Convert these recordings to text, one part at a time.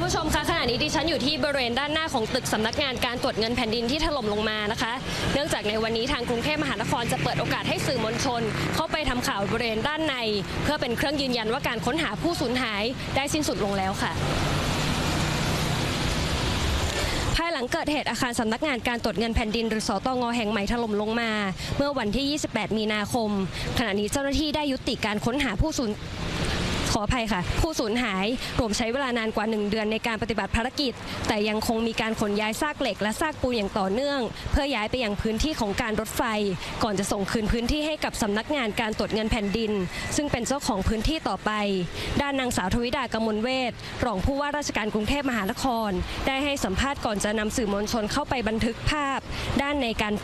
คุณผู้ชมคะขณะนี้ดิฉันอยู่ที่บริเวณด้านหน้าของตึกสำนักงานการตรวจเงินแผ่นดินที่ถล่มลงมานะคะ เนื่องจากในวันนี้ทางกรุงเทพมหานครจะเปิดโอกาสให้สื่อมวลชน เข้าไปทำข่าวบริเวณด้านใน เพื่อเป็นเครื่องยืนยันว่าการค้นหาผู้สูญหายได้สิ้นสุดลงแล้วค่ะภายหลังเกิดเหตุอาคารสำนักงานการตรวจเงินแผ่นดินหรือสตงแห่งใหม่ถล่มลงมา เมื่อวันที่ 28 มีนาคม ขณะนี้เจ้าหน้าที่ได้ยุติการค้นหาผู้สูญ ขออภัยค่ะ ผู้สูญหายรวมใช้เวลานานกว่า 1 เดือนในการปฏิบัติภารกิจ แต่ยังคงมีการขนย้ายซากเหล็กและซากปูนอย่างต่อเนื่อง เพื่อย้ายไปยังพื้นที่ของการรถไฟ ก่อนจะส่งคืนพื้นที่ให้กับสำนักงานการตรวจเงินแผ่นดิน ซึ่งเป็นเจ้าของพื้นที่ต่อไป ด้านนางสาวทวิดากมลเวทรองผู้ว่าราชการกรุงเทพมหานคร ได้ให้สัมภาษณ์ก่อนจะนำสื่อมวลชนเข้าไปบันทึกภาพ ด้านในการ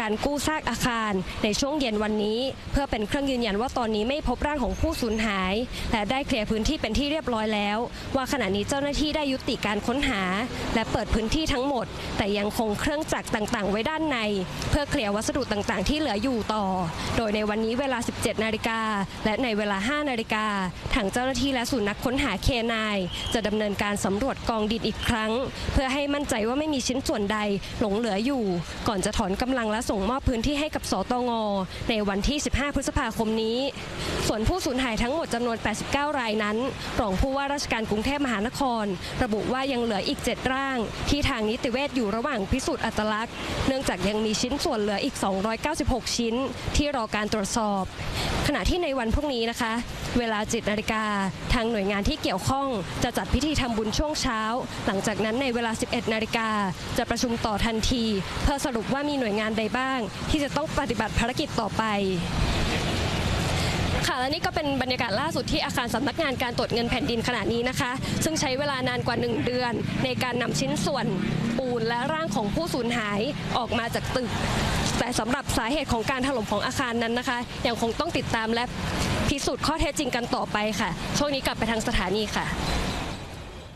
การกู้ซากอาคาร ในช่วงเย็นวันนี้ เพื่อเป็นเครื่องยืนยันว่าตอนนี้ไม่พบร่างของผู้สูญหาย และได้เคลียร์พื้นที่เป็นที่เรียบร้อยแล้ว ว่าขณะนี้เจ้าหน้าที่ได้ยุติการค้นหา และเปิดพื้นที่ทั้งหมด แต่ยังคงเครื่องจักรต่างๆ ไว้ด้านใน เพื่อเคลียร์วัสดุต่างๆ ที่เหลืออยู่ต่อ โดยในวันนี้เวลา 17 นาฬิกาและในเวลา 5 นาฬิกาทางเจ้าหน้าที่และศูนย์นักค้นหาเคนายจะดำเนินการสำรวจกองดินอีกครั้ง เพื่อให้มั่นใจว่าไม่มีชิ้นส่วนใดหลงเหลืออยู่ ก่อนจะถอนกำลังและส่งมอบพื้นที่ให้กับสตงในวันที่ 15 พฤษภาคมนี้ ส่วนผู้สูญหายทั้งหมดจำนวน 89 รายนั้น รองผู้ว่าราชการกรุงเทพมหานคร ระบุว่ายังเหลืออีก 7 ร่าง ที่ทางนิติเวชอยู่ระหว่างพิสูจน์อัตลักษณ์ เนื่องจากยังมีชิ้นส่วนเหลืออีก 296 ชิ้น ที่รอการตรวจสอบ ขณะที่ในวันพรุ่งนี้นะคะ เวลา7นาฬิกา ทางหน่วยงานที่เกี่ยวข้อง จะจัดพิธีทำบุญช่วงเช้า หลังจากนั้นในเวลา 11 นาฬิกาจะประชุมต่อทันที เพื่อสรุปว่ามีหน่วยงานใดบ้าง ที่จะต้องปฏิบัติภารกิจต่อไปค่ะและนี่ก็เป็นบรรยากาศล่าสุดที่อาคารสำนักงานการตรวจเงินแผ่นดินขณะนี้นะคะ ซึ่งใช้เวลานานกว่า 1 เดือน ในการนำชิ้นส่วนปูนและร่างของผู้สูญหายออกมาจากตึก แต่สำหรับสาเหตุของการถล่มของอาคารนั้นนะคะ ยังคงต้องติดตามและพิสูจน์ข้อเท็จจริงกันต่อไปค่ะ ช่วงนี้กลับไปทางสถานีค่ะ